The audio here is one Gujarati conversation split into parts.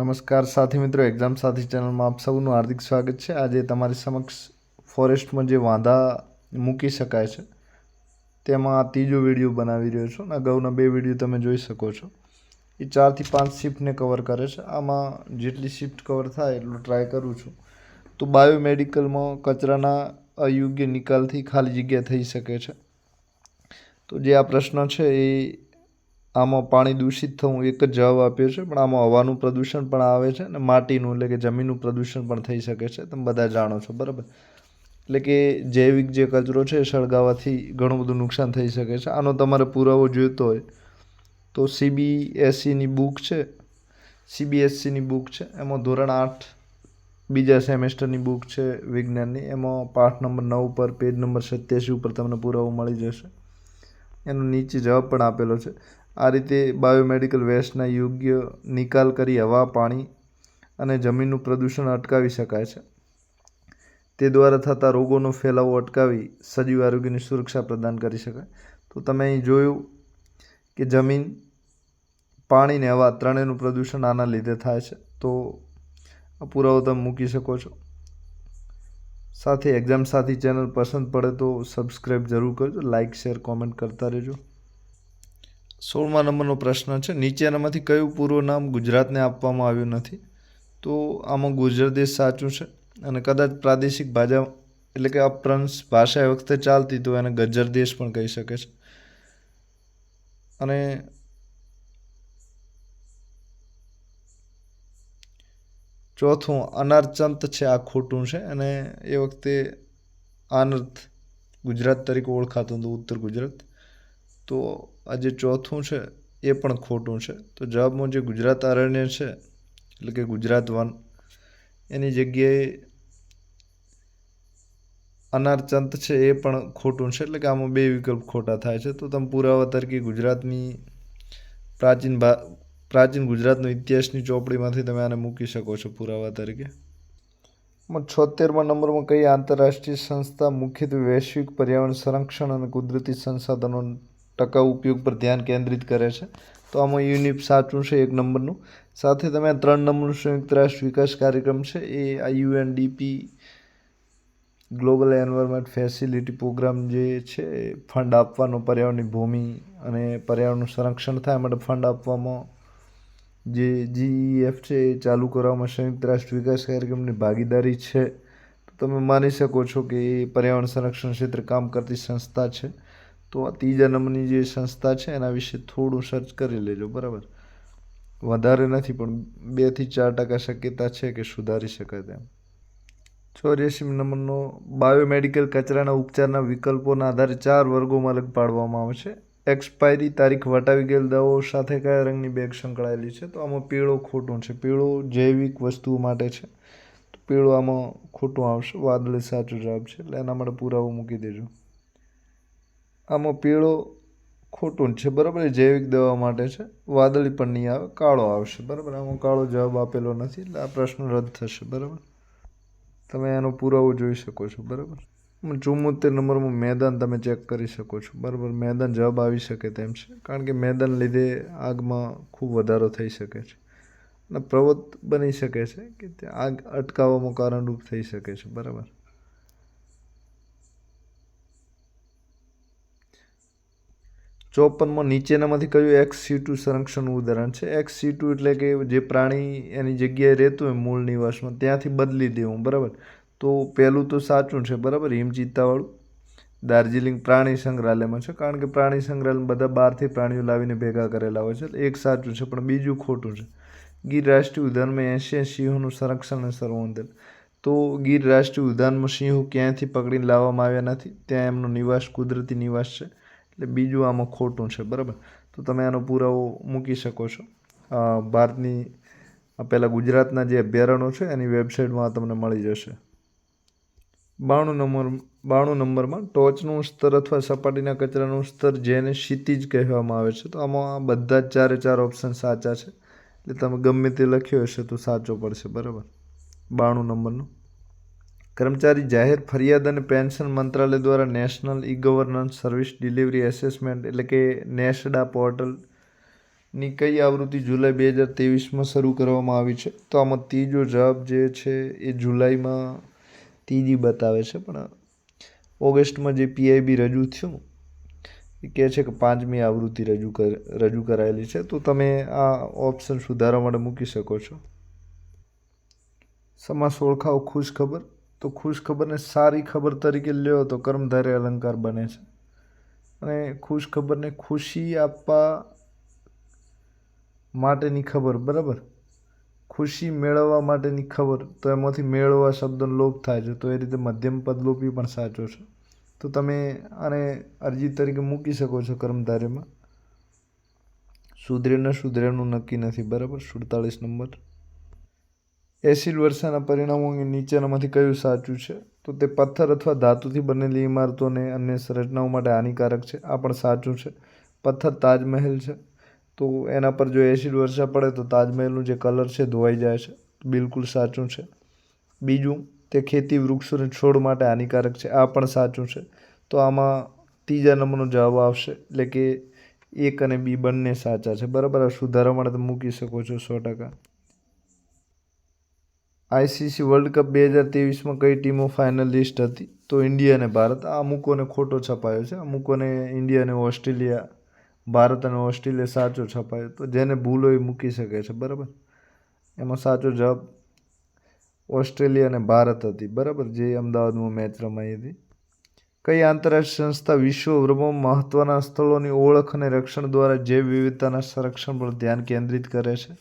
નમસ્કાર સાથી મિત્રો એક્ઝામ સાથી ચેનલમાં આપ સૌનું હાર્દિક સ્વાગત છે. આજે તમારી સમક્ષ ફોરેસ્ટમાં જે વાંધા મૂકી શકાય છે, તેમાં ત્રીજો વીડિયો બનાવી રહ્યો છું અને અગાઉના બે વીડિયો તમે જોઈ શકો છો. એ ચારથી પાંચ શિફ્ટને કવર કરે છે. આમાં જેટલી શિફ્ટ કવર થાય એટલું ટ્રાય કરું છું. તો બાયોમેડિકલમાં કચરાના અયોગ્ય નિકાલથી ખાલી જગ્યા થઈ શકે છે. તો જે આ પ્રશ્ન છે એ આમાં પાણી દૂષિત થવું એક જ જવાબ આપ્યો છે, પણ આમાં હવાનું પ્રદૂષણ પણ આવે છે અને માટીનું એટલે કે જમીનનું પ્રદૂષણ પણ થઈ શકે છે. તમે બધા જાણો છો, બરાબર? એટલે કે જૈવિક જે કચરો છે સળગાવવાથી ઘણું બધું નુકસાન થઈ શકે છે. આનો તમારે પુરાવો જોઈતો હોય તો સીબીએસસીની બુક છે સીબીએસસીની બુક છે, એમાં ધોરણ આઠ બીજા સેમેસ્ટરની બુક છે વિજ્ઞાનની. એમાં પાઠ નંબર નવ પર પેજ નંબર સત્યાસી ઉપર તમને પુરાવો મળી જશે. એનો નીચે જવાબ પણ આપેલો છે. આ રીતે બાયોમેડિકલ વેસ્ટના યોગ્ય નિકાલ કરી હવા, પાણી અને જમીનનું પ્રદૂષણ અટકાવી શકાય છે. તે દ્વારા થતા રોગોનો ફેલાવો અટકાવી સજીવ આરોગ્યની સુરક્ષા પ્રદાન કરી શકાય. તો તમે અહીં જોયું કે જમીન, પાણી ને હવા ત્રણેયનું પ્રદૂષણ આના લીધે થાય છે. તો પુરાવો તમે મૂકી શકો છો. સાથે એક્ઝામ સાથી ચેનલ પસંદ પડે તો સબસ્ક્રાઈબ જરૂર કરજો. લાઇક શેર કોમેન્ટ કરતા રહેજો. સોળમા નંબરનો પ્રશ્ન છે. નીચેનામાંથી કયું પૂર્વ નામ ગુજરાતને આપવામાં આવ્યું નથી? તો આમાં ગુજરાત દેશ સાચું છે અને કદાચ પ્રાદેશિક ભાષા, એટલે કે અપ્રંશ ભાષા એ વખતે ચાલતી, તો એને ગજ્જર દેશ પણ કહી શકે છે. અને ચોથું, અનારચંત છે, આ ખોટું છે. અને એ વખતે આનર્થ ગુજરાત તરીકે ઓળખાતું હતું, ઉત્તર ગુજરાત. તો આ જે ચોથું છે, એ પણ ખોટું છે. તો જવાબમાં જે ગુજરાત અરણ્ય છે, એટલે કે ગુજરાત વન, એની જગ્યાએ અનારચંત છે, એ પણ ખોટું છે, એટલે કે આમાં બે વિકલ્પ ખોટા થાય છે. તો તમે પુરાવા તરીકે ગુજરાતની પ્રાચીન ભા, પ્રાચીન ગુજરાતનો ઇતિહાસની ચોપડીમાંથી તમે આને મૂકી શકો છો પુરાવા તરીકે. છોતેરમાં નંબરમાં કઈ આંતરરાષ્ટ્રીય સંસ્થા મુખ્યત્વે વૈશ્વિક પર્યાવરણ સંરક્ષણ અને કુદરતી સંસાધનો ટકાઉ ઉપયોગ પર ધ્યાન કેન્દ્રિત કરે છે. તો આમાં યુનિપ સાચું છે એક નંબરનું. સાથે તમે ત્રણ નંબરનું સંયુક્ત રાષ્ટ્ર વિકાસ કાર્યક્રમ છે, એ આ UNDP global environment facility programme જે છે ફંડ આપવાનો પર્યાવરણની ભૂમિ અને પર્યાવરણનું સંરક્ષણ થાય માટે ફંડ આપવામાં જે જીઈએફ છે, એ ચાલુ કરવામાં સંયુક્ત રાષ્ટ્ર વિકાસ કાર્યક્રમની ભાગીદારી છે. તો તમે માની શકો છો કે એ પર્યાવરણ સંરક્ષણ ક્ષેત્રે કામ કરતી સંસ્થા છે. તો આ ત્રીજા નંબરની જે સંસ્થા છે, એના વિશે થોડું સર્ચ કરી લેજો, બરાબર? વધારે નથી, પણ બેથી ચાર ટકા શક્યતા છે કે સુધારી શકાય તેમ. ચોર્યાસી નંબરનો બાયોમેડિકલ કચરાના ઉપચારના વિકલ્પોના આધારે ચાર વર્ગોમાં અલગ પાડવામાં આવે છે. એક્સપાયરી તારીખ વટાવી ગયેલ દવાઓ સાથે કયા રંગની બેગ સંકળાયેલી છે? તો આમાં પીળો ખોટું છે. પીળો જૈવિક વસ્તુઓ માટે છે. તો પીળો આમાં ખોટું આવશે. વાદળી સાચો જવાબ છે. એટલે એના માટે પુરાવો મૂકી દેજો. આમાં પીળો ખોટું છે, બરાબર? જૈવિક દવા માટે છે. વાદળી પણ નહીં આવે, કાળો આવશે, બરાબર? આમાં કાળો જવાબ આપેલો નથી, એટલે આ પ્રશ્ન રદ થશે, બરાબર? તમે એનો પુરાવો જોઈ શકો છો, બરાબર? ચુમ્મોતેર નંબરમાં મેદાન તમે ચેક કરી શકો છો, બરાબર? મેદાન જવાબ આવી શકે તેમ છે, કારણ કે મેદાન લીધે આગમાં ખૂબ વધારો થઈ શકે છે. અને પ્રવત બની શકે છે કે તે આગ અટકાવવામાં કારણરૂપ થઈ શકે છે, બરાબર? ચોપનમાં નીચેનામાંથી કયું એક્સ સી ટુ સંરક્ષણનું ઉદાહરણ છે? એક્સ સી ટુ એટલે કે જે પ્રાણી એની જગ્યાએ રહેતું હોય મૂળ નિવાસમાં, ત્યાંથી બદલી દેવું, બરાબર? તો પહેલું તો સાચું છે, બરાબર? હિમચિત્તાવાળું. દાર્જિલિંગ પ્રાણી સંગ્રહાલયમાં છે, કારણ કે પ્રાણી સંગ્રહાલય બધા બહારથી પ્રાણીઓ લાવીને ભેગા કરેલા હોય છે એક સાચું છે, પણ બીજું ખોટું છે. ગીર રાષ્ટ્રીય ઉદ્યાનમાં એંશી સિંહોનું સંરક્ષણ અને સંવર્ધન તો ગીર રાષ્ટ્રીય ઉદ્યાનમાં સિંહો ક્યાંયથી પકડીને લાવવામાં આવ્યા નથી? ત્યાં એમનો નિવાસ કુદરતી નિવાસ છે. એટલે બીજું આમાં ખોટું છે, બરાબર? તો તમે આનો પુરાવો મૂકી શકો છો. ભારતની પહેલાં ગુજરાતના જે અભયારણ્યો છે, એની વેબસાઇટમાં તમને મળી જશે. બાણું નંબર, બાણું નંબરમાં ટોચનું સ્તર અથવા સપાટીના કચરાનું સ્તર જેને ક્ષિતિજ કહેવામાં આવે છે, તો આમાં બધા જ ચારે ચાર ઓપ્શન સાચા છે. એટલે તમે ગમે તે લખ્યો હશે તો સાચો પડશે, બરાબર? બાણું નંબરનું. કર્મચારી જાહેર ફરિયાદ અને પેન્શન મંત્રાલય દ્વારા national e governance service delivery assessment એટલે કે નેશડા પોર્ટલની કઈ આવૃત્તિ જુલાઈ બે હજાર ત્રેવીસમાં શરૂ કરવામાં આવી છે? તો આમાં ત્રીજો જવાબ જે છે એ જુલાઈમાં ત્રીજી બતાવે છે, પણ ઓગસ્ટમાં જે પીઆઈબી રજૂ થયું એ કહે છે કે પાંચમી આવૃત્તિ રજૂ કર, રજૂ કરાયેલી છે. તો તમે આ ઓપ્શન સુધારવા માટે મૂકી શકો છો. સમાસ ઓળખાવો ખુશ ખબર તો ખુશ ખબરને સારી ખબર તરીકે લ્યો તો કર્મધારે અલંકાર બને છે. અને ખુશ ખબરને ખુશી આપવા માટેની ખબર, બરાબર? ખુશી મેળવવા માટેની ખબર, તો એમાંથી મેળવવા શબ્દનો લોપ થાય છે, તો એ રીતે મધ્યમ પદલોપી પણ સાચો છે. તો તમે આને અરજી તરીકે મૂકી શકો છો કર્મધાર્યમાં સુધરે ન સુધરેનું નક્કી નથી, બરાબર? સુડતાલીસ નંબર. એસિડ વર્ષાના પરિણામો અંગે નીચેનામાંથી કયું સાચું છે? તો તે પથ્થર અથવા ધાતુથી બનેલી ઇમારતોને અન્ય સંરચનાઓ માટે હાનિકારક છે. આ પણ સાચું છે. પથ્થર તાજમહેલ છે. તો એના પર જો એસિડ વર્ષા પડે તો તાજમહેલનું જે કલર છે ધોવાઈ જાય છે. બિલકુલ સાચું છે. બીજું, તે ખેતી વૃક્ષો અને છોડ માટે હાનિકારક છે. આ પણ સાચું છે. તો આમાં ત્રીજા નંબરનો જવાબ આવશે, એટલે કે એક અને બી બંને સાચા છે. બરાબર? આ સુધારા માટે તમે મૂકી શકો છો સો ટકા. આઈસીસી વર્લ્ડ કપ બે હજાર ત્રેવીસમાં કઈ ટીમો ફાઇનલિસ્ટ હતી? તો ઇન્ડિયા અને ભારત. આ અમુકોને ખોટો છપાયો છે. અમુકોને ઇન્ડિયા અને ઓસ્ટ્રેલિયા, ભારત અને ઓસ્ટ્રેલિયા સાચો છપાયો. તો જેને ભૂલ એ મૂકી શકે છે, બરાબર? એમાં સાચો જવાબ ઓસ્ટ્રેલિયા અને ભારત હતી, બરાબર? જે અમદાવાદમાં મેચ રમાઈ હતી. કઈ આંતરરાષ્ટ્રીય સંસ્થા વિશ્વભરમાં મહત્ત્વના સ્થળોની ઓળખ અને રક્ષણ દ્વારા જૈવ વિવિધતાના સંરક્ષણ પર ધ્યાન કેન્દ્રિત કરે છે?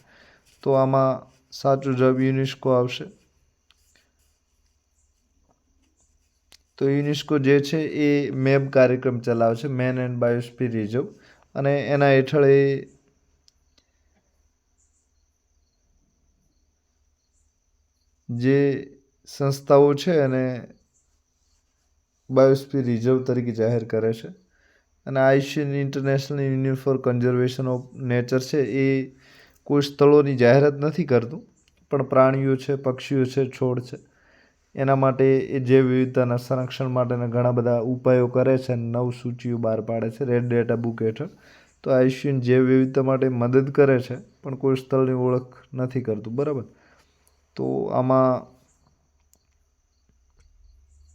તો આમાં સાચો જવાબ યુનેસ્કો આવશે. તો યુનેસ્કો જે છે એ મેપ કાર્યક્રમ ચલાવે છે મેન એન્ડ બાયોસ્ફિયર રિઝર્વ. અને એના હેઠળ એ જે સંસ્થાઓ છે અને બાયોસ્ફિયર રિઝર્વ તરીકે જાહેર કરે છે. અને આયુષ્યન international union for conservation of nature છે એ કોઈ સ્થળોની જાહેરાત નથી કરતું, પણ પ્રાણીઓ છે, પક્ષીઓ છે, છોડ છે. એના માટે એ જૈવ વિવિધતાના સંરક્ષણ માટેના ઘણા બધા ઉપાયો કરે છે અને નવ સૂચિઓ બહાર પાડે છે રેડ ડેટા બુક હેઠળ. તો આયુષ્યન જૈવ વિવિધતા માટે મદદ કરે છે, પણ કોઈ સ્થળની ઓળખ નથી કરતું. બરાબર? તો આમાં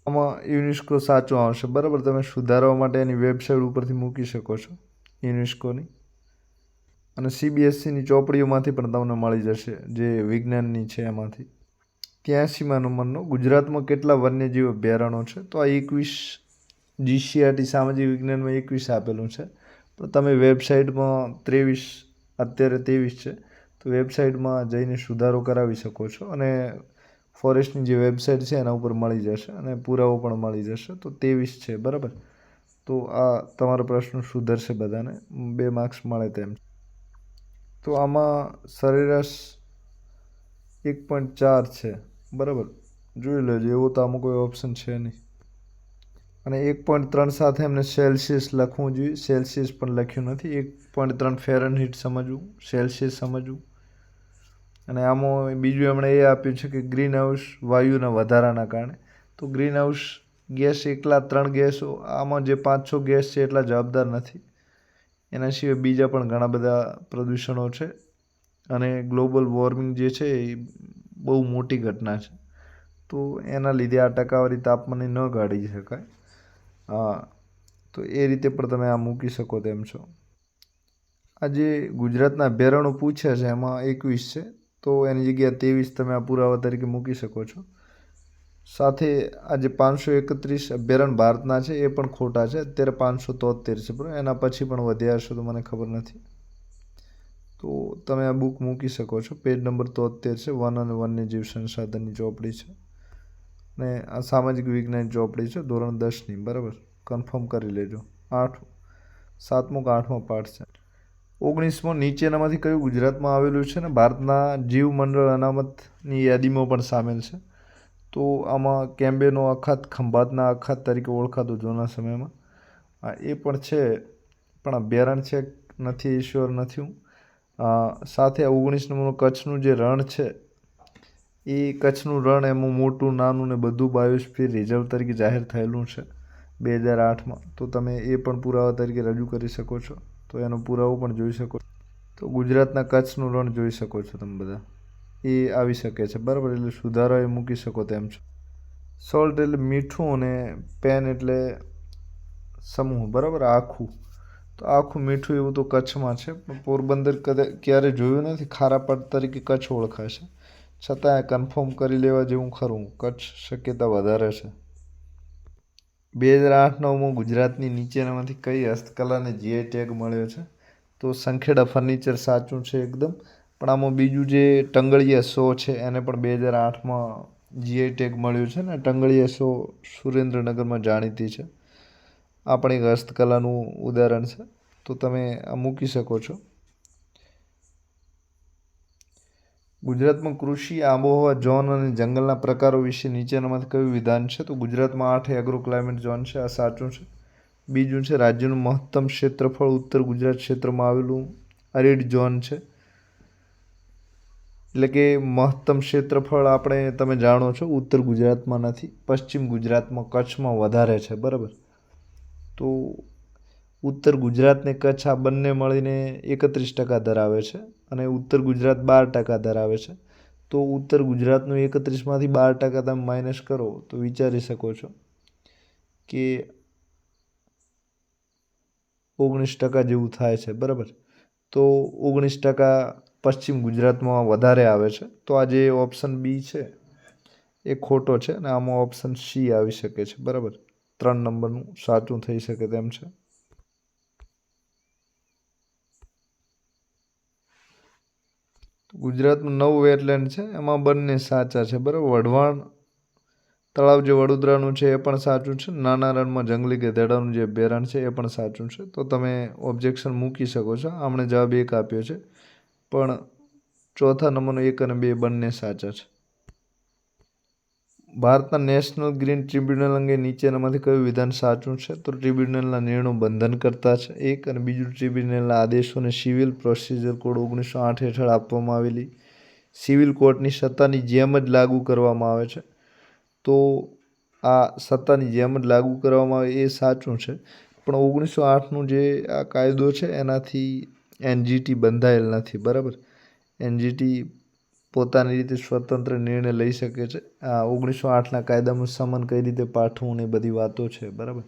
આમાં યુનેસ્કો સાચું આવશે. બરાબર? તમે સુધારવા માટે એની વેબસાઇટ ઉપરથી મૂકી શકો છો યુનેસ્કોની. અને સીબીએસસીની ચોપડીઓમાંથી પણ તમને મળી જશે, જે વિજ્ઞાનની છે એમાંથી. ત્યાંસીમાં નંબરનો, ગુજરાતમાં કેટલા વન્યજીવ અભયારણ્યો છે? તો આ એકવીસ જીસીઆરટી સામાજિક વિજ્ઞાનમાં એકવીસ આપેલું છે. પણ તમે વેબસાઇટમાં ત્રેવીસ, અત્યારે ત્રેવીસ છે, તો વેબસાઇટમાં જઈને સુધારો કરાવી શકો છો અને ફોરેસ્ટની જે વેબસાઇટ છે એના ઉપર મળી જશે અને પુરાવો પણ મળી જશે. તો ત્રેવીસ છે, બરાબર? તો આ તમારો પ્રશ્ન સુધરશે બધાને. બે માર્ક્સ મળે તેમ. તો આમાં સરેરાશ એક પોઈન્ટ ચાર છે. બરાબર? જોઈ લેજો, એવો તો આમાં કોઈ ઓપ્શન છે નહીં. અને એક પોઈન્ટ ત્રણ સાથે એમને સેલ્સિયસ લખવું જોઈએ. સેલ્સિયસ પણ લખ્યું નથી. એક પોઈન્ટ ત્રણ ફેરનહીટ સમજવું. સેલ્સિયસ સમજવું. અને આમાં બીજું એમણે એ આપ્યું છે કે ગ્રીન હાઉસ વાયુના વધારાના કારણે. તો ગ્રીન હાઉસ ગેસ એકલા ત્રણ ગેસો, આમાં જે પાંચ છ ગેસ છે એટલા જવાબદાર નથી. એના સિવાય બીજા પણ ઘણા બધા પ્રદૂષણો છે. અને ગ્લોબલ વોર્મિંગ જે છે એ બહુ મોટી ઘટના છે. તો એના લીધે આ ટકાવારી તાપમાનને ન ગાળી શકાય. તો એ રીતે પણ તમે આ મૂકી શકો તેમ છો. આજે ગુજરાતના ભેરણો પૂછ્યા છે, એમાં એકવીસ છે. તો એની જગ્યાએ ત્રેવીસ તમે આ પુરાવા તરીકે મૂકી શકો છો. સાથે આ જે પાંચસો એકત્રીસ અભ્યારણ ભારતના છે, એ પણ ખોટા છે. અત્યારે પાંચસો તોતેર છે બરાબર એના પછી પણ વધ્યા હશે તો મને ખબર નથી. તો તમે આ બુક મૂકી શકો છો. પેજ નંબર તોતેર છે, વન અને વન્યજીવ સંસાધનની ચોપડી છે ને આ સામાજિક વિજ્ઞાન ચોપડી છે, ધોરણ દસની, બરાબર? કન્ફર્મ કરી લેજો. આઠ, સાતમો કે આઠમો પાઠ છે. ઓગણીસમો, નીચેનામાંથી કયું ગુજરાતમાં આવેલું છે ને? ભારતના જીવમંડળ અનામતની યાદીમાં પણ સામેલ છે. તો આમાં કેમ્બેનો અખાત ખંભાતના અખાત તરીકે ઓળખાતો જૂના સમયમાં. એ પણ છે, પણ બેરણ છે, નથી ઈશ્વર નથી હું. સાથે ઓગણીસ નંબરનું કચ્છનું જે રણ છે, એ કચ્છનું રણ એમાં મોટું, નાનું ને બધું બાયોસ્ફિયર રિઝર્વ તરીકે જાહેર થયેલું છે બે હજાર આઠમાં. તો તમે એ પણ પુરાવા તરીકે રજૂ કરી શકો છો. તો એનો પુરાવો પણ જોઈ શકો તો ગુજરાતના કચ્છનું રણ જોઈ શકો છો તમે બધા. એ આવી શકે છે. બરાબર, એટલે સુધારો એ મૂકી શકો તેમ છો. સોલ્ટ એટલે મીઠું અને પેન એટલે સમૂહ, બરાબર? આખું. તો આખું મીઠું એવું તો કચ્છમાં છે. પણ પોરબંદર કદાચ ક્યારે જોયું નથી? ખારાપાટ તરીકે કચ્છ ઓળખાશે છતાં કન્ફર્મ કરી લેવા જેવું ખરું. કચ્છ શક્યતા વધારે છે. બે હજાર આઠ નવમાં ગુજરાતની નીચેનામાંથી કઈ હસ્તકલાને જીઆઈ ટેગ મળ્યો છે? તો સંખેડા ફર્નિચર સાચું છે એકદમ. પણ આમાં બીજું જે ટંગળિયા સો છે, એને પણ બે હજાર આઠમાં જીઆઈ ટેગ મળ્યું છે ને ટંગળિયા સો સુરેન્દ્રનગરમાં જાણીતી છે. આ પણ એક હસ્તકલાનું ઉદાહરણ છે. તો તમે આ મૂકી શકો છો. ગુજરાતમાં કૃષિ, આબોહવા, ઝોન અને જંગલના પ્રકારો વિશે નીચેનામાંથી કયું વિધાન છે? તો ગુજરાતમાં આઠ એગ્રો ક્લાઇમેટ ઝોન છે, આ સાચું છે. બીજું છે, રાજ્યનું મહત્તમ ક્ષેત્રફળ ઉત્તર ગુજરાત ક્ષેત્રમાં આવેલું અરેડ ઝોન છે. એટલે કે મહત્તમ ક્ષેત્રફળ આપણે તમે જાણો છો, ઉત્તર ગુજરાતમાં નથી, પશ્ચિમ ગુજરાતમાં કચ્છમાં વધારે છે, બરાબર? તો ઉત્તર ગુજરાતને કચ્છ આ બંને મળીને એકત્રીસ ટકા ધરાવે છે અને ઉત્તર ગુજરાત બાર ટકા ધરાવે છે. તો ઉત્તર ગુજરાતનું એકત્રીસમાંથી બાર ટકા તમે માઇનસ કરો તો વિચારી શકો છો કે ઓગણીસ ટકા જેવું થાય છે, બરાબર? તો ઓગણીસ ટકા પશ્ચિમ ગુજરાતમાં વધારે આવે છે, તો આ જે ઓપ્શન બી છે, એ ખોટો છે અને આમાં ઓપ્શન સી આવી શકે છે, બરાબર? ત્રણ નંબરનું સાચું થઈ શકે તેમ છે. ગુજરાતમાં નવ વેટલેન્ડ છે, એમાં બંને સાચા છે, બરાબર? વઢવાણ તળાવ જે વડોદરાનું છે, એ પણ સાચું છે. નાના રણમાં જંગલી ગધેડાનું જે બેરણ છે, એ પણ સાચું છે. તો તમે ઓબ્જેક્શન મૂકી શકો છો. આમણે જવાબ એક આપ્યો છે. પણ ચોથા નંબરનો એક અને બે બંને સાચા છે. ભારતના નેશનલ ગ્રીન ટ્રિબ્યુનલ અંગે નીચેનામાંથી કયું વિધાન સાચું છે? તો ટ્રિબ્યુનલના નિર્ણયો બંધન કરતા છે. એક અને બીજું ટ્રિબ્યુનલના આદેશોને સિવિલ પ્રોસિજર કોડ ઓગણીસો આઠ હેઠળ આપવામાં આવેલી સિવિલ કોર્ટની સત્તાની જેમ જ લાગુ કરવામાં આવે છે. તો આ સત્તાની જેમ જ લાગુ કરવામાં આવે એ સાચું છે. પણ ઓગણીસો આઠનું જે આ કાયદો છે, એનાથી એનજીટી બંધાયેલ નથી, બરાબર? એનજીટી પોતાની રીતે સ્વતંત્ર નિર્ણય લઈ શકે છે. આ ઓગણીસો આઠના કાયદામાં સમન કઈ રીતે પાઠવું ને બધી વાતો છે, બરાબર?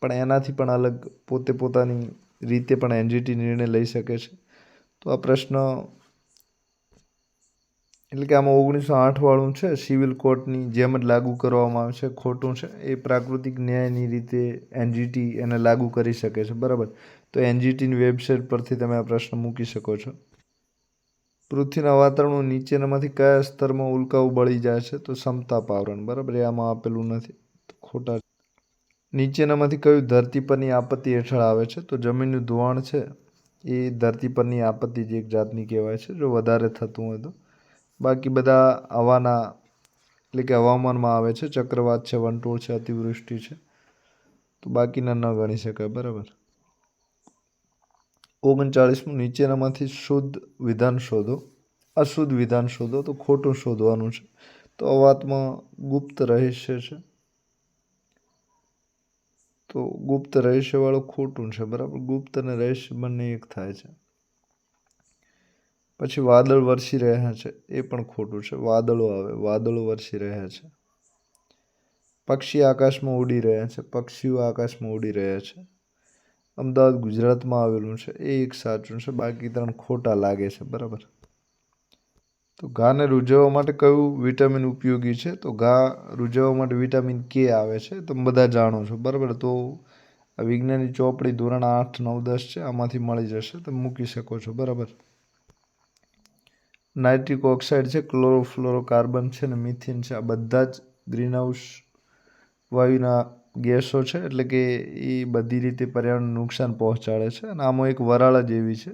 પણ એનાથી પણ અલગ પોતે પોતાની રીતે પણ એનજીટી નિર્ણય લઈ શકે છે. તો આ પ્રશ્ન એટલે કે આમાં ઓગણીસો આઠવાળું છે, સિવિલ કોર્ટની જેમ જ લાગુ કરવામાં આવે છે, ખોટું છે, એ પ્રાકૃતિક ન્યાયની રીતે એનજીટી એને લાગુ કરી શકે છે, બરાબર? તો એનજીટીની વેબસાઇટ પરથી તમે આ પ્રશ્ન મૂકી શકો છો. પૃથ્વીના વાતાવરણનું નીચેનામાંથી કયા સ્તરમાં ઉલ્કાઓ બળી જાય છે? તો સમતાપ આવરણ, બરાબર? એ આમાં આપેલું નથી. તો ખોટા નીચેનામાંથી કયું ધરતી પરની આપત્તિ હેઠળ આવે છે? તો જમીનનું ધોવાણ છે. એ ધરતી પરની આપત્તિ જે એક જાતની કહેવાય છે, જો વધારે થતું હોય તો. બાકી બધા હવાના, એટલે કે હવામાનમાં આવે છે. ચક્રવાત છે, વંટોળ છે, અતિવૃષ્ટિ છે. તો બાકીના ન ગણી શકાય, બરાબર? ઓગણચાળીસમું નીચેનામાંથી શુદ્ધ વિધાન શોધો. અશુદ્ધ વિધાન શોધો તો ખોટું શોધવાનું છે. તો અવાતમાં ગુપ્ત રહસ્ય છે. તો ગુપ્ત રહસ્યવાળું ખોટું છે, બરાબર? ગુપ્ત અને રહસ્ય બંને એક થાય છે. પછી વાદળ વરસી રહ્યા છે, એ પણ ખોટું છે. વાદળો આવે, વાદળો વરસી રહ્યા છે. પક્ષી આકાશમાં ઉડી રહ્યા છે, પક્ષીઓ આકાશમાં ઉડી રહ્યા છે. અમદાવાદ ગુજરાતમાં આવેલું છે. એ એક સાચું છે. બાકી ત્રણ ખોટા લાગે છે. બરાબર? તો ઘાને રૂઝવવા માટે કયું વિટામિન ઉપયોગી છે? તો ઘા રૂઝવવા માટે વિટામિન કે આવે છે? તમે બધા જાણો છો. બરાબર? તો આ વિજ્ઞાનની ચોપડી ધોરણ આઠ નવ દસ છે. આમાંથી મળી જશે. તમે મૂકી શકો છો. બરાબર? નાઇટ્રિક ઓક્સાઇડ છે. ક્લોરોફ્લોરોકાર્બન છે ને મિથિન છે. આ બધા જ ગ્રીનહાઉસ વાયુના ગેસો છે, એટલે કે એ બધી રીતે પર્યાવરણને નુકસાન પહોંચાડે છે. અને આમાં એક વરાળ જ એવી છે,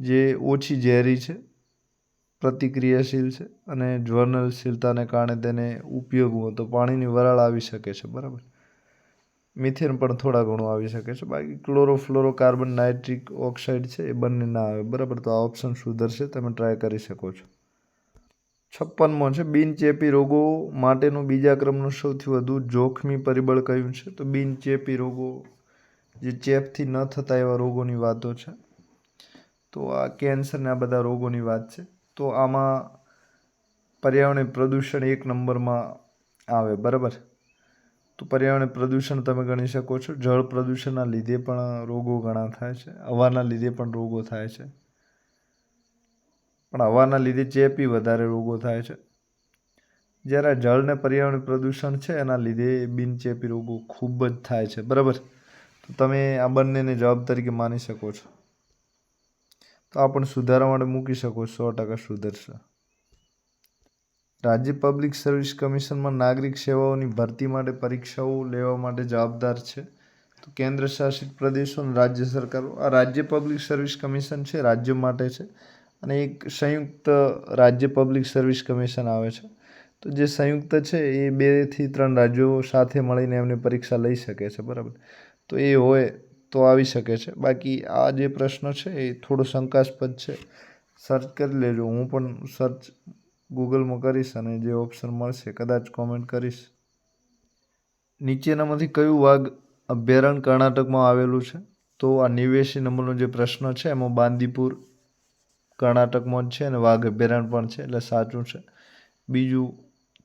જે ઓછી ઝેરી છે, પ્રતિક્રિયાશીલ છે અને જ્વલનશીલતાને કારણે તેને ઉપયોગમાં તો પાણીની વરાળ આવી શકે છે, બરાબર? મિથેન પણ થોડા ઘણું આવી શકે છે. બાકી ક્લોરોફ્લોરોકાર્બન નાઇટ્રિક ઓક્સાઇડ છે, એ બંને ના આવે, બરાબર? તો આ ઓપ્શન સુધરશે, તમે ટ્રાય કરી શકો છો. છપ્પનમાં છે. બિનચેપી રોગો માટેનું બીજા ક્રમનું સૌથી વધુ જોખમી પરિબળ કયું છે? તો બિનચેપી રોગો જે ચેપથી ન થતા એવા રોગોની વાતો છે. તો આ કેન્સરને આ બધા રોગોની વાત છે. તો આમાં પર્યાવરણીય પ્રદૂષણ એક નંબરમાં આવે, બરાબર? તો પર્યાવરણીય પ્રદૂષણ તમે ગણી શકો છો. જળ પ્રદૂષણના લીધે પણ રોગો ઘણા થાય છે. હવાના લીધે પણ રોગો થાય છે. પણ હવાના લીધે ચેપી વધારે રોગો થાય છે. જ્યારે જળ ને પર્યાવરણ પ્રદૂષણ છે, એના લીધે બિનચેપી રોગો ખૂબ જ થાય છે. બરાબર? તો તમે આ બંનેને જવાબ તરીકે માની શકો છો. તો આ પણ સુધારા માટે મૂકી શકો સો ટકા સુધરશે. રાજ્ય પબ્લિક સર્વિસ કમિશનમાં નાગરિક સેવાઓની ભરતી માટે પરીક્ષાઓ લેવા માટે જવાબદાર છે. તો કેન્દ્ર શાસિત પ્રદેશો અને રાજ્ય સરકારો, આ રાજ્ય પબ્લિક સર્વિસ કમિશન છે, રાજ્ય માટે છે. અને એક સંયુક્ત રાજ્ય પબ્લિક સર્વિસ કમિશન આવે છે. તો જે સંયુક્ત છે, એ બેથી ત્રણ રાજ્યો સાથે મળીને એમની પરીક્ષા લઈ શકે છે, બરાબર? તો એ હોય તો આવી શકે છે. બાકી આ જે પ્રશ્ન છે, એ થોડો શંકાસ્પદ છે. સર્ચ કરી લેજો. હું પણ સર્ચ ગૂગલમાં કરીશ અને જે ઓપ્શન મળશે, કદાચ કોમેન્ટ કરીશ. નીચેનામાંથી કયું વાઘ અભયારણ્ય કર્ણાટકમાં આવેલું છે? તો આ નેવ્યાસી નંબરનો જે પ્રશ્ન છે, એમાં બાંદીપુર કર્ણાટકમાં છે અને વાઘ અભયારણ્ય પણ છે, એટલે સાચું છે. બીજું,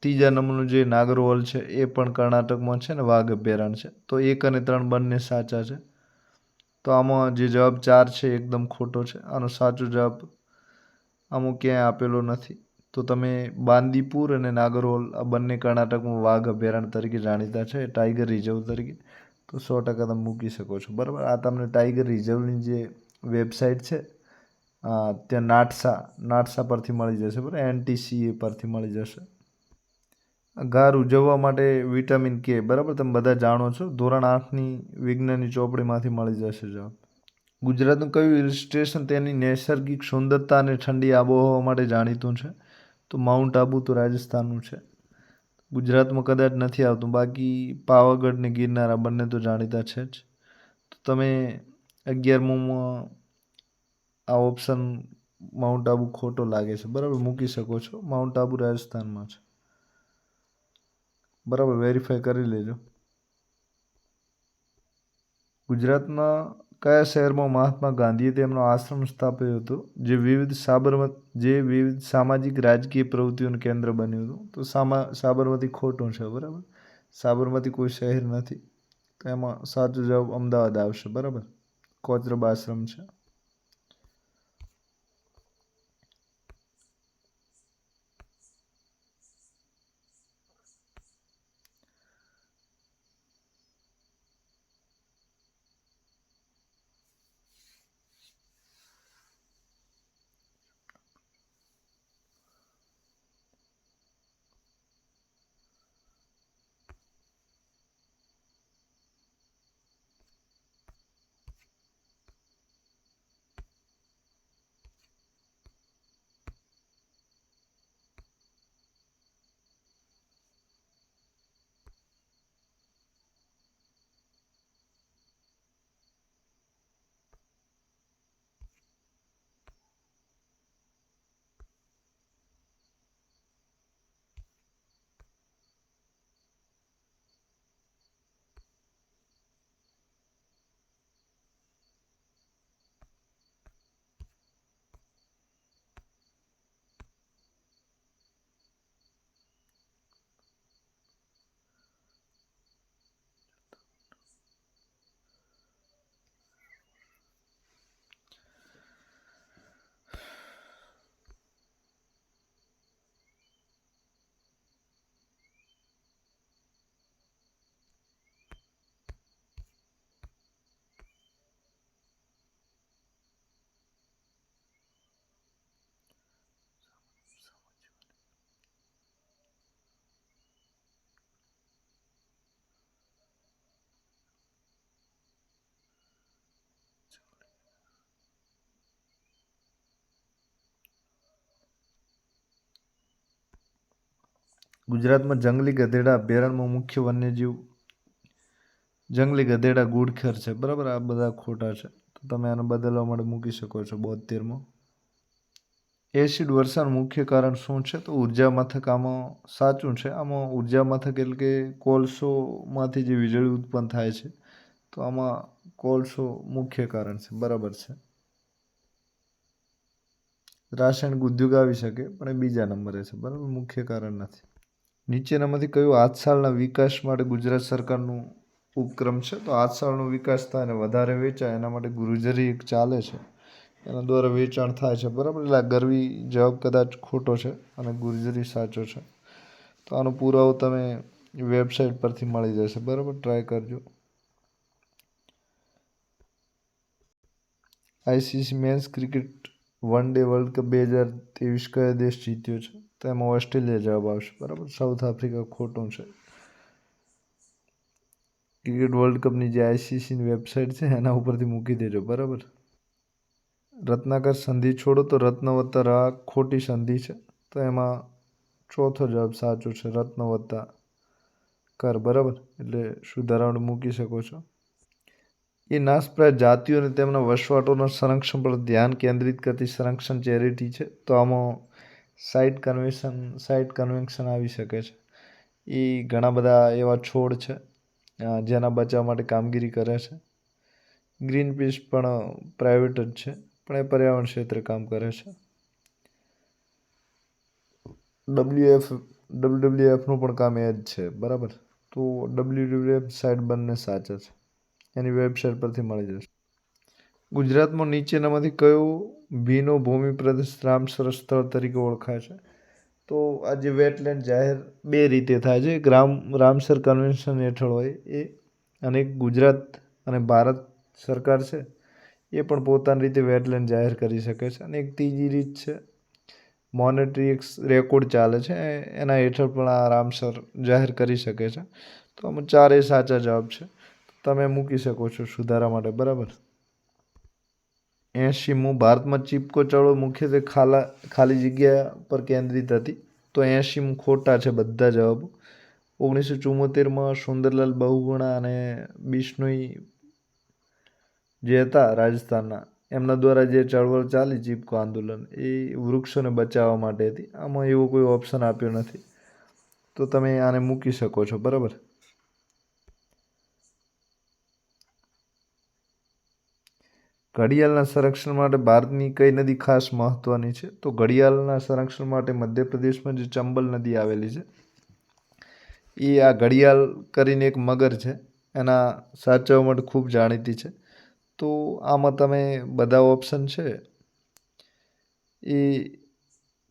ત્રીજા નંબરનું જે નાગરહોલ છે, એ પણ કર્ણાટકમાં છે ને વાઘ અભયારણ્ય છે. તો એક અને ત્રણ બંને સાચા છે. તો આમાં જે જવાબ ચાર છે એકદમ ખોટો છે. આનો સાચો જવાબ આમાં ક્યાંય આપેલો નથી. તો તમે બાંદીપુર અને નાગરહોલ આ બંને કર્ણાટકમાં વાઘ અભયારણ્ય તરીકે જાણીતા છે, ટાઈગર રિઝર્વ તરીકે. તો સો ટકા તમે મૂકી શકો છો. બરાબર? આ તમને ટાઈગર રિઝર્વની જે વેબસાઇટ છે ત્યાં નાટસા નાટસા પરથી મળી જશે, બરાબર? એનટીસી પરથી મળી જશે. ગાર ઉજવવા માટે વિટામિન કે, બરાબર? તમે બધા જાણો છો. ધોરણ આઠની વિજ્ઞાનની ચોપડીમાંથી મળી જશે જવાબ. ગુજરાતનું કયું હિલ સ્ટેશન તેની નૈસર્ગિક સુંદરતા અને ઠંડી આબોહવા માટે જાણીતું છે? તો માઉન્ટ આબુ તો રાજસ્થાનનું છે. ગુજરાતમાં કદાચ નથી આવતું. બાકી પાવાગઢ ને ગિરનાર બંને તો જાણીતા છે જ. તો તમે અગિયારમું આ ઓપ્શન માઉન્ટ આબુ ખોટો લાગે છે. બરાબર? મૂકી શકો છો. માઉન્ટ આબુ રાજસ્થાનમાં છે. બરાબર? વેરીફાઈ કરી લેજો. ગુજરાતના કયા શહેરમાં મહાત્મા ગાંધીએ તેમનો આશ્રમ સ્થાપ્યો હતો? જે વિવિધ સાબરમતી, જે વિવિધ સામાજિક રાજકીય પ્રવૃત્તિઓનું કેન્દ્ર બન્યું હતું. તો સામા, સાબરમતી ખોટું છે, બરાબર? સાબરમતી કોઈ શહેર નથી. તો એમાં સાચો જવાબ અમદાવાદ આવશે. બરાબર? કોચરબ આશ્રમ છે. ગુજરાતમાં જંગલી ગધેડા અભયારણ્યમાં મુખ્ય વન્યજીવ, જંગલી ગધેડા ગુડખર છે. બરાબર? આ બધા ખોટા છે. તો તમે આને બદલવા માટે મૂકી શકો છો બોતેરમાં. એસિડ વરસાદનું મુખ્ય કારણ શું છે? તો ઊર્જા મથક આમાં સાચું છે. આમાં ઊર્જા મથક એટલે કે કોલસોમાંથી જે વીજળી ઉત્પન્ન થાય છે, તો આમાં કોલસો મુખ્ય કારણ છે. બરાબર છે? રાસાયણિક ઉદ્યોગ આવી શકે, પણ એ બીજા નંબરે છે. બરાબર? મુખ્ય કારણ નથી. નીચેનામાંથી કયું આજસાલના વિકાસ માટે ગુજરાત સરકારનું ઉપક્રમ છે? તો આજસાલનો વિકાસ થાય અને વધારે વેચાય, એના માટે ગુરુજરી એક ચાલે છે. એના દ્વારા વેચાણ થાય છે, બરાબર? એટલે ગરવી જવાબ કદાચ ખોટો છે અને ગુર્જરી સાચો છે. તો આનો પુરાવો તમે વેબસાઇટ પરથી મળી જશે, બરાબર? ટ્રાય કરજો. ICC men's cricket one day world cup બે હજાર ત્રેવીસ કયો દેશ જીત્યો છે? તો એમાં ઓસ્ટ્રેલિયા જવાબ આવશે. બરાબર? સાઉથ આફ્રિકા ખોટું છે. ક્રિકેટ વર્લ્ડ કપની જે આઈસીસીની વેબસાઇટ છે, એના ઉપરથી મૂકી દેજો. બરાબર? રત્નાકર સંધિ છોડો તો રત્ન વત્તા ખોટી સંધિ છે. તો એમાં ચોથો જવાબ સાચો છે, રત્ન વત્તા કર. બરાબર? એટલે સુધારાઓને મૂકી શકો છો. એ નાશપ્રાય જાતિઓ અને તેમના વસવાટોના સંરક્ષણ પર ધ્યાન કેન્દ્રિત કરતી સંરક્ષણ ચેરિટી છે. તો આમાં સાઇટ કન્વેશન સાઇટ કન્વેક્શન આવી શકે છે. એ ઘણા બધા એવા છોડ છે જેના બચાવ માટે કામગીરી કરે છે. ગ્રીન પીસ પણ પ્રાઇવેટ જ છે, પણ એ પર્યાવરણ ક્ષેત્રે કામ કરે છે. ડબલ્યુ એફ ડબલ્યુ એફનું પણ કામ એ જ છે, બરાબર? તો ડબલ્યુડબલ્યુએફ સાઇટ બંને સાચા છે. એની વેબસાઇટ પરથી મળી જશે. ગુજરાતમાં નીચેનામાંથી કયો ભીનો ભૂમિ પ્રદેશ રામસર સ્થળ તરીકે ઓળખાય છે? તો આ જે વેટલેન્ડ જાહેર બે રીતે થાય છે. એક રામ, રામસર કન્વેન્શન હેઠળ હોય એ અને એક ગુજરાત અને ભારત સરકાર છે, એ પણ પોતાની રીતે વેટલેન્ડ જાહેર કરી શકે છે. અને એક ત્રીજી રીત છે મોનેટરી એક રેકોર્ડ ચાલે છે. એના હેઠળ પણ આ રામસર જાહેર કરી શકે છે. તો આમાં ચારેય સાચા જવાબ છે. તમે મૂકી શકો છો સુધારા માટે, બરાબર? એંશીમું ભારતમાં ચીપકો ચળવળ મુખ્યત્વે ખાલા, ખાલી જગ્યા પર કેન્દ્રિત હતી. તો એંશીમું ખોટા છે બધા જવાબો. ઓગણીસો ચુંમોતેરમાં સુંદરલાલ બહુગુણા અને બિશ્નોઈ જે હતા રાજસ્થાનના, એમના દ્વારા જે ચળવળ ચાલી ચીપકો આંદોલન, એ વૃક્ષોને બચાવવા માટે હતી. આમાં એવો કોઈ ઓપ્શન આપ્યો નથી. તો તમે આને મૂકી શકો છો, બરાબર? ઘડિયાળના સંરક્ષણ માટે ભારતની કઈ નદી ખાસ મહત્ત્વની છે? તો ઘડિયાળના સંરક્ષણ માટે મધ્યપ્રદેશમાં જે ચંબલ નદી આવેલી છે, એ આ ઘડિયાળ કરીને એક મગર છે. એના સાચવવા માટે ખૂબ જાણીતી છે. તો આમાં તમે બધા ઓપ્શન છે? એ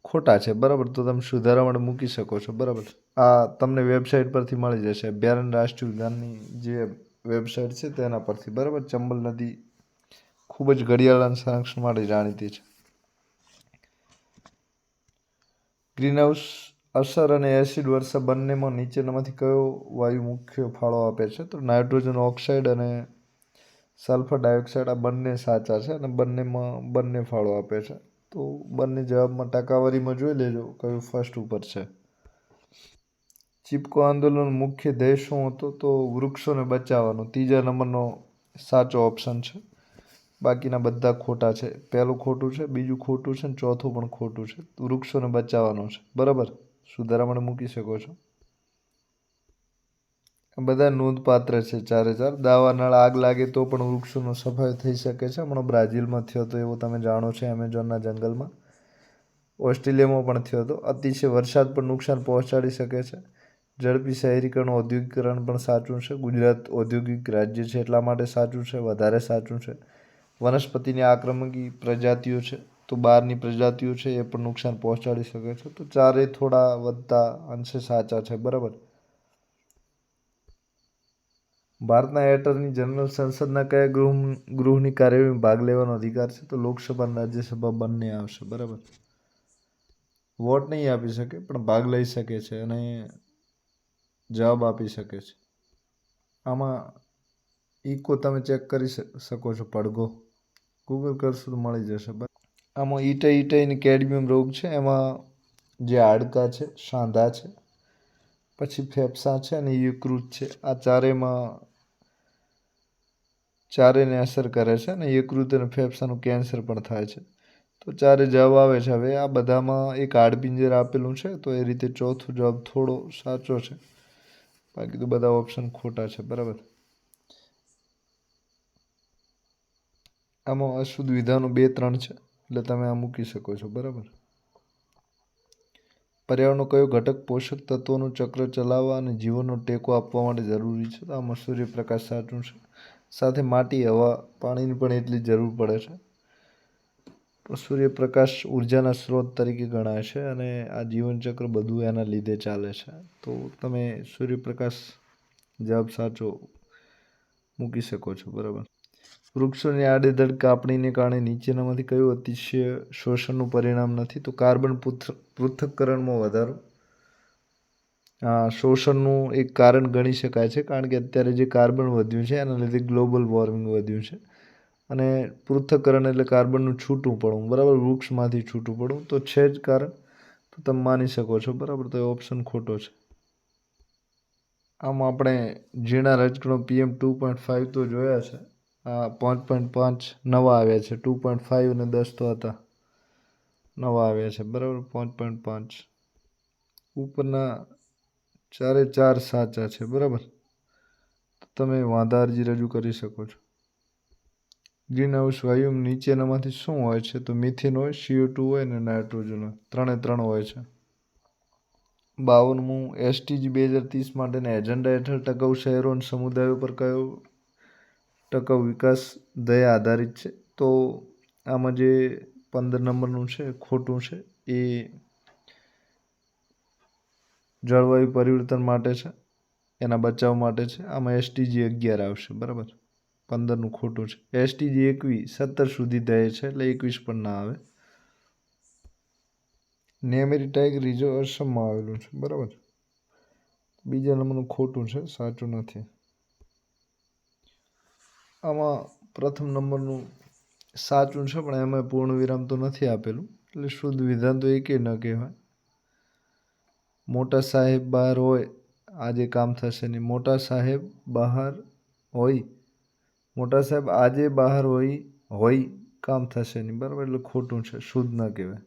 ખોટા છે, બરાબર? તો તમે સુધારા માટે મૂકી શકો છો, બરાબર? આ તમને વેબસાઇટ પરથી મળી જશે અભયારણ્ય રાષ્ટ્રીય ઉદ્યાનની જે વેબસાઇટ છે તેના પરથી, બરાબર? ચંબલ નદી ખૂબ જ ઘડિયાળના સંરક્ષણ માટે જાણીતી છે. ગ્રીનહાઉસ અસર અને એસિડ વર્ષા બંનેમાં નીચેનામાંથી કયો વાયુ મુખ્ય ફાળો આપે છે? તો નાઇટ્રોજન ઓક્સાઇડ અને સલ્ફર ડાયોક્સાઇડ આ બંને સાચા છે અને બંનેમાં બંને ફાળો આપે છે. તો બંને જવાબમાં ટકાવારીમાં જોઈ લેજો કયું ફર્સ્ટ ઉપર છે. ચીપકો આંદોલન મુખ્ય ધ્યેય શું હતો? તો વૃક્ષોને બચાવવાનો. ત્રીજા નંબરનો સાચો ઓપ્શન છે. બાકીના બધા ખોટા છે. પહેલું ખોટું છે, બીજું ખોટું છે ને ચોથું પણ ખોટું છે. વૃક્ષોને બચાવવાનો છે. બરાબર? સુધારા માટે મૂકી શકો છો. બધા નોંધપાત્ર છે ચારે ચાર. દાવા નળ આગ લાગે તો પણ વૃક્ષોનો સફાઈ થઈ શકે છે. હમણાં બ્રાઝિલમાં થયો હતો એવો તમે જાણો છો, એમેઝોનના જંગલમાં. ઓસ્ટ્રેલિયામાં પણ થયો હતો. અતિશય વરસાદ પણ નુકસાન પહોંચાડી શકે છે. ઝડપી શહેરીકરણ, ઔદ્યોગિકરણ પણ સાચું છે. ગુજરાત ઔદ્યોગિક રાજ્ય છે એટલા માટે સાચું છે, વધારે સાચું છે. વનસ્પતિની આક્રમકી પ્રજાતિઓ છે, તો બહારની પ્રજાતિઓ છે, એ પણ નુકસાન પહોંચાડી શકે છે. તો ચારે થોડા વધતા અંશે સાચા છે, બરાબર? ભારતના એટર્ની જનરલ સંસદના કયા ગૃહ, ગૃહની કાર્યવાહીમાં ભાગ લેવાનો અધિકાર છે, તો લોકસભા રાજ્યસભા બંને આવશે, બરાબર? વોટ નહીં આપી શકે, પણ ભાગ લઈ શકે છે અને જવાબ આપી શકે છે. આમાં ઇકો તમે ચેક કરી શકો છો, પડઘો. ગૂગલ કરશો તો મળી જશે આમાં ઈટા ઈટાઈની કેડમિયમ રોગ છે, એમાં જે હાડકા છે, સાંધા છે, પછી ફેફસા છે અને યકૃત છે. આ ચારેમાં ચારેને અસર કરે છે અને યકૃત અને ફેફસાનું કેન્સર પણ થાય છે. તો ચારે જવાબ આવે છે. હવે આ બધામાં એક હાડપિંજર આપેલું છે, તો એ રીતે ચોથો જવાબ થોડો સાચો છે. બાકી તો બધા ઓપ્શન ખોટા છે, બરાબર? આમાં અશુદ્ધ વિધાનો બે, ત્રણ છે, એટલે તમે આ મૂકી શકો છો, બરાબર? પર્યાવરણનો કયો ઘટક પોષક તત્વોનું ચક્ર ચલાવવા અને જીવનનો ટેકો આપવા માટે જરૂરી છે? તો આમાં સૂર્યપ્રકાશ સાચું છે. સાથે માટી, હવા, પાણીની પણ એટલી જરૂર પડે છે. સૂર્યપ્રકાશ ઉર્જાના સ્ત્રોત તરીકે ગણાય છે અને આ જીવનચક્ર બધું એના લીધે ચાલે છે. તો તમે સૂર્યપ્રકાશ જવાબ સાચો મૂકી શકો છો, બરાબર? વૃક્ષોની આડેધડ કાપણીને કારણે નીચેનામાંથી કયું અતિશય શોષણનું પરિણામ નથી? તો કાર્બન પૃથ પૃથ્થકરણમાં વધારો. આ શોષણનું એક કારણ ગણી શકાય છે, કારણ કે અત્યારે જે કાર્બન વધ્યું છે, એના લીધે ગ્લોબલ વોર્મિંગ વધ્યું છે. અને પૃથ્થકરણ એટલે કાર્બનનું છૂટું પડવું. બરાબર, વૃક્ષમાંથી છૂટું પડવું. તો છે જ કારણ. તો તમે માની શકો છો, બરાબર? તો એ ઓપ્શન ખોટો છે. આમ આપણે ઝીણા રજકણો પીએમ ટુ પોઈન્ટ ફાઇવ તો જોયા છે. પાંચ પોઈન્ટ પાંચ નવા આવ્યા છે. ટુ પોઈન્ટ ફાઇવ અને દસ તો હતા. નવા આવ્યા છે. બરાબર? પાંચ પોઈન્ટ પાંચ. ઉપરના ચારે ચાર સાચા છે. બરાબર? તમે વાંધા અરજી રજૂ કરી શકો છો. ગ્રીન હાઉસ વાયુ નીચેનામાંથી શું હોય છે? તો મિથેન હોય સીઓ ટુ હોય ને નાઇટ્રોજન હોય. ત્રણે ત્રણ હોય છે. બાવનમું એસટીજી બે હજાર ત્રીસ માટેના એજન્ડા હેઠળ ટકાઉ શહેરો અને સમુદાયો પર કયો ટકાઉ વિકાસ દયા આધારિત છે. તો આમાં જે પંદર નંબરનું છે, ખોટું છે, એ જળવાયુ પરિવર્તન માટે છે, એના બચાવ માટે છે. આમાં એસટીજી અગિયાર આવશે, બરાબર? પંદરનું ખોટું છે. એસટીજી એકવીસ સત્તર સુધી દે છે, એટલે એકવીસ પણ ના આવે. નેમેરી ટાઈગ રિઝર્વ આવેલું છે, બરાબર? બીજા નંબરનું ખોટું છે, સાચું નથી. આમાં પ્રથમ નંબરનું સાચું છે, પણ એમાં પૂર્ણ વિરામ તો નથી આપેલું. એટલે શુદ્ધ વિધાન તો એકે ન કહેવાય. મોટા સાહેબ બહાર હોય, આજે કામ થશે નહીં. મોટા સાહેબ બહાર હોય, મોટા સાહેબ આજે બહાર હોય હોય, કામ થશે નહીં. બરાબર? એટલે ખોટું છે. શુદ્ધ ન કહેવાય.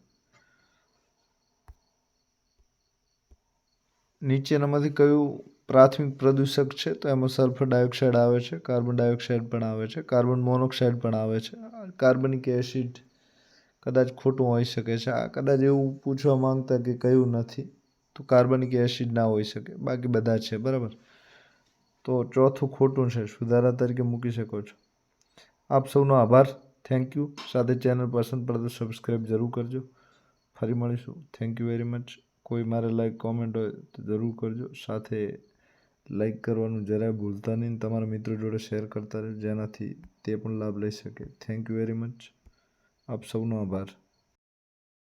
નીચેનામાંથી કયું પ્રાથમિક પ્રદૂષક છે, તો એમાં સલ્ફર ડાયોક્સાઇડ આવે છે, કાર્બન ડાયોક્સાઇડ પણ આવે છે, કાર્બન મોનોક્સાઇડ પણ આવે છે. કાર્બનિક એસિડ કદાચ ખોટું હોઈ શકે છે. આ કદાચ એવું પૂછવા માંગતા કે કયું નથી, તો કાર્બનિક એસિડ ના હોઈ શકે. બાકી બધા છે, બરાબર? તો ચોથું ખોટું છે, સુધારા તરીકે મૂકી શકો છો. આપ સૌનો આભાર. થેન્ક યુ સાથે ચેનલ પસંદ પડે તો સબસ્ક્રાઈબ જરૂર કરજો. ફરી મળીશું. થેન્ક યુ વેરી મચ કોઈ મારે લાઈક કોમેન્ટ હોય તો જરૂર કરજો. સાથે લાઈક કરવાનું જરાય ભૂલતા નહીં તમારા મિત્રો જોડે શેર કરતા રહેજો જેનાથી તે પણ લાભ લઈ શકે. થેન્ક યુ વેરી મચ આપ સૌનો આભાર.